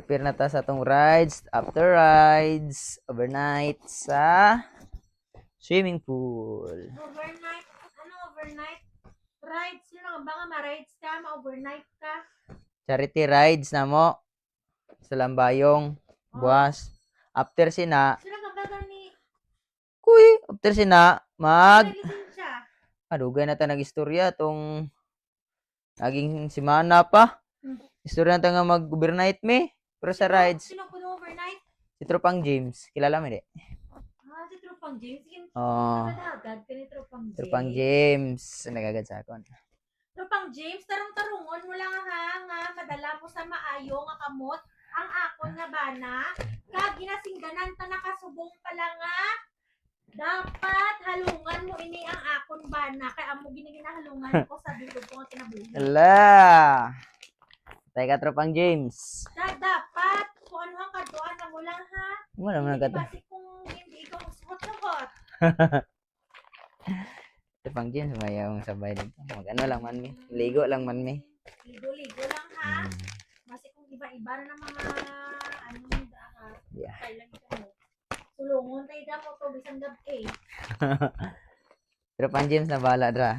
Prepare na ta sa atong rides. After rides, overnight sa swimming pool. Overnight, ano overnight? Rides, yun ang baka ma-rides ka, ma-overnight ka. Charity rides na mo. Sa Lambayong, buwas. After sina, Sino ka ba ni kuy, after sina, mag, adugay na ta nag-istorya tong naging simana pa. Hmm. Istorya na ta nga mag-overnight me. Pero sa rides, Sino ko na overnight? si Tropang James, kilala mo di? Ah, si Tropang James. Sige, Oo. Agad, kani Tropang James. Tropang James, nagagad sa akon. Tropang James, tarong-tarungon mo lang ha, nga, madala mo sa maayo nga kamot, ang akon nga bana, kag ginasingganan ta nakasubong pala nga, dapat halungan mo ini ang akon bana, kay amo giniginahalungan ko sa bilog ko nga kinabuhi. Ala! Tay ka Tropang James. Kag dapat, kung ano ang kaduan na mo lang ha, Wala mo na hindi ka basi kung hindi ikaw suhot-suhot. Tropang James, mayawang sabay dito. Mag ano lang man mi. Ligo lang man mi. Ligo-ligo lang ha, Hmm. basi kung iba-iba na ng mga, ano yung ha, Yeah. kailan ito mo. Sulungon tayo daw mo to, bisang gabi. Tropang James na bala dra.